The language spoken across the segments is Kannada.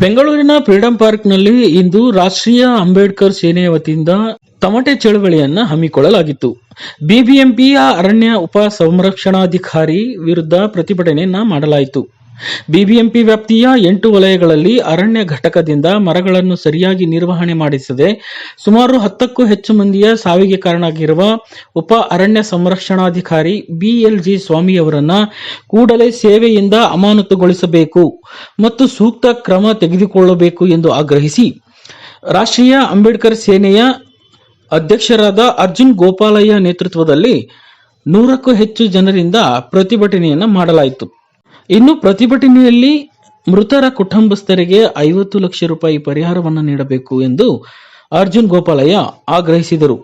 ಬೆಂಗಳೂರಿನ ಫ್ರೀಡಂ ಪಾರ್ಕ್ನಲ್ಲಿ ಇಂದು ರಾಷ್ಟ್ರೀಯ ಅಂಬೇಡ್ಕರ್ ಸೇನೆಯ ವತಿಯಿಂದ ತಮಟೆ ಚಳವಳಿಯನ್ನ ಹಮ್ಮಿಕೊಳ್ಳಲಾಗಿತ್ತು. ಬಿಬಿಎಂಪಿಯ ಅರಣ್ಯ ಉಪ ಸಂರಕ್ಷಣಾಧಿಕಾರಿ ವಿರುದ್ಧ ಪ್ರತಿಭಟನೆಯನ್ನ ಮಾಡಲಾಯಿತು. ಬಿಬಿಎಂಪಿ ವ್ಯಾಪ್ತಿಯ ಎಂಟು ವಲಯಗಳಲ್ಲಿ ಅರಣ್ಯ ಘಟಕದಿಂದ ಮರಗಳನ್ನು ಸರಿಯಾಗಿ ನಿರ್ವಹಣೆ ಮಾಡಿಸದೆ ಸುಮಾರು ಹತ್ತಕ್ಕೂ ಹೆಚ್ಚು ಮಂದಿಯ ಸಾವಿಗೆ ಕಾರಣಾಗಿರುವ ಉಪ ಅರಣ್ಯ ಸಂರಕ್ಷಣಾಧಿಕಾರಿ ಬಿಎಲ್ಜಿ ಸ್ವಾಮಿಯವರನ್ನ ಕೂಡಲೇ ಸೇವೆಯಿಂದ ಅಮಾನತುಗೊಳಿಸಬೇಕು ಮತ್ತು ಸೂಕ್ತ ಕ್ರಮ ತೆಗೆದುಕೊಳ್ಳಬೇಕು ಎಂದು ಆಗ್ರಹಿಸಿ ರಾಷ್ಟ್ರೀಯ ಅಂಬೇಡ್ಕರ್ ಸೇನೆಯ ಅಧ್ಯಕ್ಷರಾದ ಅರ್ಜುನ್ ಗೋಪಾಲಯ್ಯ ನೇತೃತ್ವದಲ್ಲಿ ನೂರಕ್ಕೂ ಹೆಚ್ಚು ಜನರಿಂದ ಪ್ರತಿಭಟನೆಯನ್ನು ಮಾಡಲಾಯಿತು. ಇನ್ನು ಪ್ರತಿಭಟನೆಯಲ್ಲಿ ಮೃತರ ಕುಟುಂಬಸ್ಥರಿಗೆ ಐವತ್ತು ಲಕ್ಷ ರೂಪಾಯಿ ಪರಿಹಾರವನ್ನು ನೀಡಬೇಕು ಎಂದು ಅರ್ಜುನ್ ಗೋಪಾಲಯ್ಯ ಆಗ್ರಹಿಸಿದರು.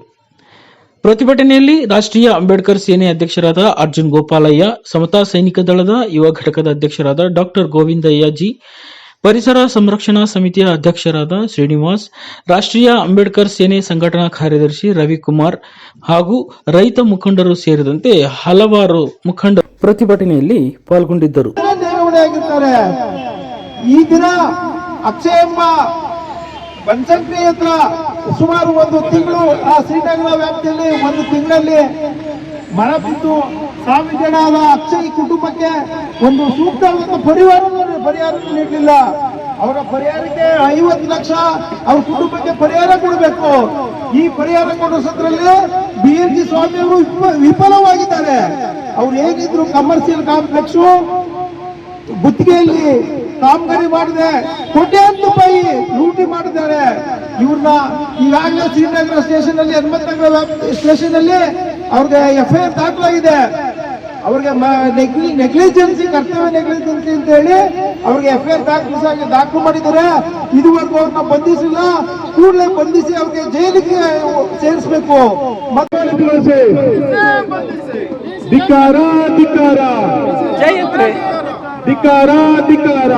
ಪ್ರತಿಭಟನೆಯಲ್ಲಿ ರಾಷ್ಟ್ರೀಯ ಅಂಬೇಡ್ಕರ್ ಸೇನೆ ಅಧ್ಯಕ್ಷರಾದ ಅರ್ಜುನ್ ಗೋಪಾಲಯ್ಯ, ಸಮತಾ ಸೈನಿಕ ದಳದ ಯುವ ಘಟಕದ ಅಧ್ಯಕ್ಷರಾದ ಡಾಕ್ಟರ್ ಗೋವಿಂದಯ್ಯ ಜಿ ಪರಿಸರ ಸಂರಕ್ಷಣಾ ಸಮಿತಿಯ ಅಧ್ಯಕ್ಷರಾದ ಶ್ರೀನಿವಾಸ್, ರಾಷ್ಟ್ರೀಯ ಅಂಬೇಡ್ಕರ್ ಸೇನೆ ಸಂಘಟನಾ ಕಾರ್ಯದರ್ಶಿ ರವಿಕುಮಾರ್ ಹಾಗೂ ರೈತ ಮುಖಂಡರು ಸೇರಿದಂತೆ ಹಲವಾರು ಮುಖಂಡ ಪ್ರತಿಭಟನೆಯಲ್ಲಿ ಪಾಲ್ಗೊಂಡಿದ್ದರು. ಈ ದಿನ ಅಕ್ಷಯ ಎಂಬ ಬನಶಂಕರಿ ಹತ್ರ ಸುಮಾರು ಒಂದು ತಿಂಗಳು ಆ ಶ್ರೀನಗರ ವ್ಯಾಪ್ತಿಯಲ್ಲಿ, ಒಂದು ತಿಂಗಳಲ್ಲಿ ಮರ ಬಿದ್ದು ಸಾವಿಗೀಡಾದ ಅಕ್ಷಯ್ ಕುಟುಂಬಕ್ಕೆ ಒಂದು ಸೂಕ್ತವಾದ ಪರಿಹಾರ ಪರಿಹಾರ ನೀಡಲಿಲ್ಲ. ಅವರ ಪರಿಹಾರಕ್ಕೆ ಐವತ್ತು ಲಕ್ಷ ಅವ್ರ ಕುಟುಂಬಕ್ಕೆ ಪರಿಹಾರ ಕೊಡಬೇಕು. ಈ ಪರಿಹಾರ ಕೊಡೋ ಸದ್ರಲ್ಲಿ ಬಿ ಎನ್ ಜಿ ಸ್ವಾಮಿ ಅವರು ವಿಫ- ವಿಫಲವಾಗಿದ್ದಾರೆ ಅವ್ರು ಏನಿದ್ರು ಕಮರ್ಷಿಯಲ್ ಕಾಂಪ್ಲೆಕ್ಸ್ ಗುತ್ತಿಗೆಯಲ್ಲಿ ಕಾಮಗಾರಿ ಮಾಡಿದೆ. ಕೋಟ್ಯಾಂತರ ರೂಪಾಯಿ ಲೂಟಿ ಮಾಡಿದ್ದಾರೆ. ಇವ್ರನ್ನ ಈಗಾಗಲೇ ಶ್ರೀನಗರ ಸ್ಟೇಷನ್ ಅಲ್ಲಿ ಹನುಮಂತನಗರ ಸ್ಟೇಷನ್ ಅಲ್ಲಿ ಅವ್ರಿಗೆ ಎಫ್ ಐ ದಾಖಲಾಗಿದೆ. ಅವ್ರಿಗೆ ನೆಗ್ಲಿಜೆನ್ಸಿ ಕರ್ತವ್ಯ ನೆಗ್ಲಿಜೆನ್ಸಿ ಅಂತ ಹೇಳಿ ಅವ್ರಿಗೆ ಎಫ್ ಐ ಆರ್ ದಾಖಲಿಸಿ ದಾಖಲು ಮಾಡಿದ್ದಾರೆ. ಇದುವರೆಗೂ ಅವ್ರನ್ನ ಬಂಧಿಸಿಲ್ಲ. ಕೂಡಲೇ ಬಂಧಿಸಿ ಅವ್ರಿಗೆ ಜೈಲಿಗೆ ಸೇರಿಸಬೇಕು. ಮತ್ತೆ ಧಿಕ್ಕಾರ ಧಿಕ್ಕಾರ. ಧಿಕ್ಕಾರ ಧಿಕ್ಕಾರ.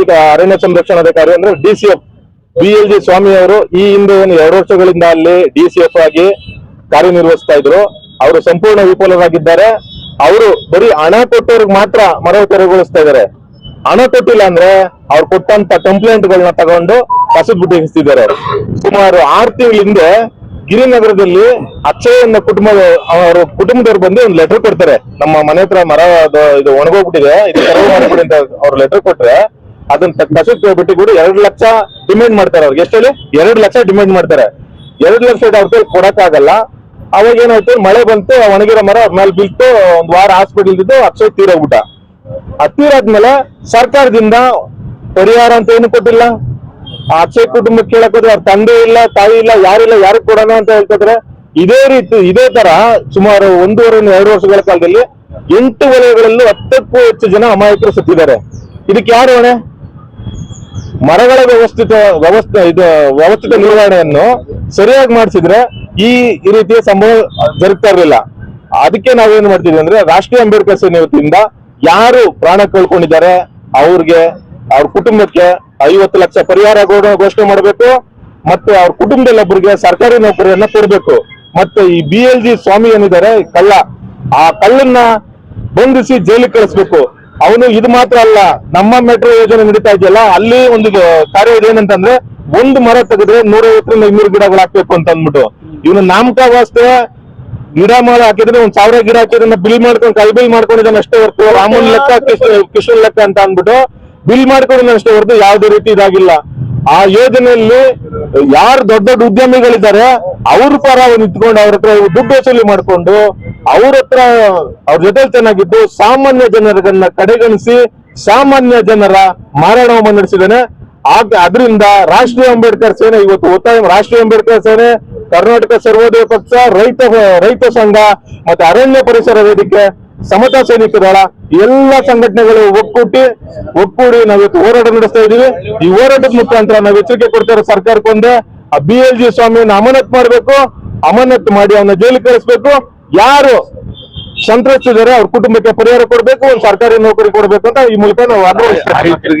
ಈಗ ಅರಣ್ಯ ಸಂರಕ್ಷಣಾಧಿಕಾರಿ ಅಂದ್ರೆ DCF B L G Swamy ಅವರು ಈ ಹಿಂದೆ ಏನು ಎರಡು ವರ್ಷಗಳಿಂದ ಅಲ್ಲಿ ಡಿಸಿಎಫ್ ಆಗಿ ಕಾರ್ಯನಿರ್ವಹಿಸ್ತಾ ಇದ್ರು. ಅವರು ಸಂಪೂರ್ಣ ವಿಫಲರಾಗಿದ್ದಾರೆ. ಅವರು ಬರೀ ಹಣ ಕೊಟ್ಟವ್ರಿಗೆ ಮಾತ್ರ ಮರ ತೆರವುಗೊಳಿಸ್ತಾ ಇದ್ದಾರೆ. ಹಣ ಕೊಟ್ಟಿಲ್ಲ ಅಂದ್ರೆ ಅವ್ರು ಕೊಟ್ಟಂತ ಕಂಪ್ಲೇಂಟ್ ಗಳನ್ನ ತಗೊಂಡು ಕಸದ ಬುಟ್ಟಿ ಸುಮಾರು ಆರು ತಿಂಗಳ ಹಿಂದೆ ಗಿರಿನಗರದಲ್ಲಿ ಅಕ್ಷಯನ್ನ ಕುಟುಂಬ ಅವರ ಕುಟುಂಬದವ್ರು ಬಂದು ಒಂದು ಲೆಟರ್ ಕೊಡ್ತಾರೆ. ನಮ್ಮ ಮನೆ ಹತ್ರ ಮರ ಇದು ಒಣಗೋಗ್ಬಿಟ್ಟಿದೆ, ಇದು ತೆರವು ಮಾಡ್ಬಿಡಿ ಅಂತ ಅವ್ರು ಲೆಟರ್ ಕೊಟ್ರೆ. ಅದನ್ನ ಕಸಕ್ ತಗೋಬಿಟ್ಟು ಕೂಡ ಎರಡು ಲಕ್ಷ ಡಿಮ್ಯಾಂಡ್ ಮಾಡ್ತಾರೆ ಅವ್ರಿಗೆ. ಎಷ್ಟು ಎರಡು ಲಕ್ಷ ಡಿಮ್ಯಾಂಡ್ ಮಾಡ್ತಾರೆ. ಎರಡು ಲಕ್ಷ ಅವ್ರ ಕೈಲಿ ಕೊಡಕ್ಕಾಗಲ್ಲ. ಅವಾಗ ಏನಾಯ್ತು ಮಳೆ ಬಂತು ಒಣಗಿರೋ ಮರ ಮೇಲೆ ಬಿಟ್ಟು ಒಂದ್ ವಾರ ಹಾಸ್ಪಿಟಲ್ ಇದ್ದು ಅಕ್ಷಯ್ ತೀರೋಗ್ಬಿಟ್ಟ. ಆ ತೀರಾದ್ಮೇಲೆ ಸರ್ಕಾರದಿಂದ ಪರಿಹಾರ ಅಂತ ಏನು ಕೊಟ್ಟಿಲ್ಲ. ಆ ಅಕ್ಷಯ್ ಕುಟುಂಬಕ್ಕೆ ಕೇಳಕ್ ಅವ್ರ ತಂದೆ ಇಲ್ಲ, ತಾಯಿ ಇಲ್ಲ, ಯಾರಿಲ್ಲ, ಯಾರಿಗೆ ಕೊಡೋಣ ಅಂತ ಹೇಳ್ತಿದ್ರೆ ಇದೇ ರೀತಿ, ಇದೇ ತರ ಸುಮಾರು ಒಂದೂವರೆ ಎರಡು ವರ್ಷಗಳ ಕಾಲದಲ್ಲಿ ಎಂಟು ವಲಯಗಳಲ್ಲೂ ಹತ್ತಕ್ಕೂ ಹೆಚ್ಚು ಜನ ಅಮಾಯಕರು ಸತ್ತಿದ್ದಾರೆ. ಇದಕ್ಕೆ ಯಾರು ಹೊಣೆ? ಮರಗಳ ವ್ಯವಸ್ಥಿತ ವ್ಯವಸ್ಥೆ, ಇದು ವ್ಯವಸ್ಥಿತ ನಿರ್ವಹಣೆಯನ್ನು ಸರಿಯಾಗಿ ಮಾಡಿಸಿದ್ರೆ ಈ ರೀತಿಯ ಸಂಭವ ಜರುಗ್ತಾ ಇರಲಿಲ್ಲ. ಅದಕ್ಕೆ ನಾವೇನ್ ಮಾಡ್ತೀವಿ ಅಂದ್ರೆ ರಾಷ್ಟ್ರೀಯ ಅಂಬೇಡ್ಕರ್ ಸೇನೆ ಯಾರು ಪ್ರಾಣ ಕಳ್ಕೊಂಡಿದ್ದಾರೆ, ಅವ್ರಿಗೆ, ಅವ್ರ ಕುಟುಂಬಕ್ಕೆ ಐವತ್ತು ಲಕ್ಷ ಪರಿಹಾರ ಘೋಷಣೆ ಮಾಡಬೇಕು ಮತ್ತು ಅವ್ರ ಕುಟುಂಬದಲ್ಲಿ ಒಬ್ಬರಿಗೆ ಸರ್ಕಾರಿ ನೌಕರಿಯನ್ನ ಕೊಡಬೇಕು. ಮತ್ತೆ ಈ ಬಿ ಸ್ವಾಮಿ ಏನಿದ್ದಾರೆ, ಕಳ್ಳ. ಆ ಕಳ್ಳನ್ನ ಬಂಧಿಸಿ ಜೈಲಿಗೆ ಕಳಿಸ್ಬೇಕು. ಅವನು ಇದು ಮಾತ್ರ ಅಲ್ಲ, ನಮ್ಮ ಮೆಟ್ರೋ ಯೋಜನೆ ನಡೀತಾ ಇದೆಯಲ್ಲ, ಅಲ್ಲಿ ಒಂದು ಕಾರ್ಯ ಏನಂತಂದ್ರೆ ಒಂದು ಮರ ತೆಗೆದ್ರೆ ನೂರೈವತ್ತರಿಂದ ಇನ್ನೂರು ಗಿಡಗಳು ಹಾಕ್ಬೇಕು ಅಂತ ಅಂದ್ಬಿಟ್ಟು. ಇವನು ನಾಮಕಾವಾಸ್ತೆ ಗಿಡ ಮರ ಹಾಕಿದ್ರೆ ಒಂದ್ ಸಾವಿರ ಗಿಡ ಹಾಕಿದ್ರೆ ಬಿಲ್ ಮಾಡ್ಕೊಂಡು ಕೈ ಬಿಲ್ ಮಾಡ್ಕೊಂಡಿದ್ದಾನೆ ಅಷ್ಟೇ ಹೊರತು, ರಾಮನ್ ಲೆಕ್ಕ, ಕೃಷ್ಣ ಲೆಕ್ಕ ಅಂತ ಅಂದ್ಬಿಟ್ಟು ಬಿಲ್ ಮಾಡ್ಕೊಂಡಿದ್ದಾನೆ ಅಷ್ಟೇ ಹೊರತು ಯಾವ್ದೇ ರೀತಿ ಇದಾಗಿಲ್ಲ. ಆ ಯೋಜನೆಯಲ್ಲಿ ಯಾರು ದೊಡ್ಡ ದೊಡ್ಡ ಉದ್ಯಮಿಗಳಿದ್ದಾರೆ, ಅವ್ರ ಪರ ನಿಂತ್ಕೊಂಡು ಅವ್ರ ಹತ್ರ ದುಡ್ಡು ವಸೂಲಿ ಮಾಡಿಕೊಂಡು ಅವ್ರ ಹತ್ರ ಅವ್ರ ಜೊತೆ ಚೆನ್ನಾಗಿದ್ದು ಸಾಮಾನ್ಯ ಜನರನ್ನ ಕಡೆಗಣಿಸಿ ಸಾಮಾನ್ಯ ಜನರ ಮಾರಾಟ ನಡೆಸಿದ್ದಾನೆ. ಅದರಿಂದ ರಾಷ್ಟ್ರೀಯ ಅಂಬೇಡ್ಕರ್ ಸೇನೆ ಇವತ್ತು ಒತ್ತಾಯ, ರಾಷ್ಟ್ರೀಯ ಅಂಬೇಡ್ಕರ್ ಸೇನೆ, ಕರ್ನಾಟಕ ಸರ್ವೋದಯ ಪಕ್ಷ, ರೈತ ರೈತ ಸಂಘ ಮತ್ತೆ ಅರಣ್ಯ ಪರಿಸರ ವೇದಿಕೆ ಸಮತಾ ಸೈನಿಕ ದಳ, ಎಲ್ಲ ಸಂಘಟನೆಗಳು ಒಕ್ಕೂಟಿ ಒಕ್ಕೂಡಿ ನಾವಿವತ್ತು ಹೋರಾಟ ನಡೆಸ್ತಾ ಇದೀವಿ ಈ ಹೋರಾಟದ ಮುಖಾಂತರ ನಾವು ಎಚ್ಚರಿಕೆ ಕೊಡ್ತಾ ಇರೋ ಸರ್ಕಾರಕ್ಕೊಂದೆ ಆ ಬಿ ಎಲ್ ಜಿ ಸ್ವಾಮಿಯನ್ನ ಅಮಾನತ್ ಮಾಡಬೇಕು, ಅಮಾನತ್ ಮಾಡಿ ಅವನ್ನ ಜೈಲು ಕಳಿಸ್ಬೇಕು. ಯಾರು ಸಂತ್ರಸ್ತಿದ್ದಾರೆ ಅವ್ರ ಕುಟುಂಬಕ್ಕೆ ಪರಿಹಾರ ಕೊಡ್ಬೇಕು, ಒಂದು ಸರ್ಕಾರಿ ನೌಕರಿ ಕೊಡ್ಬೇಕು ಅಂತ ಈ ಮೂಲಕ ನಾವು ಆಗ್ರಹಿಸ್ತಾ ಇದ್ದೀವಿ.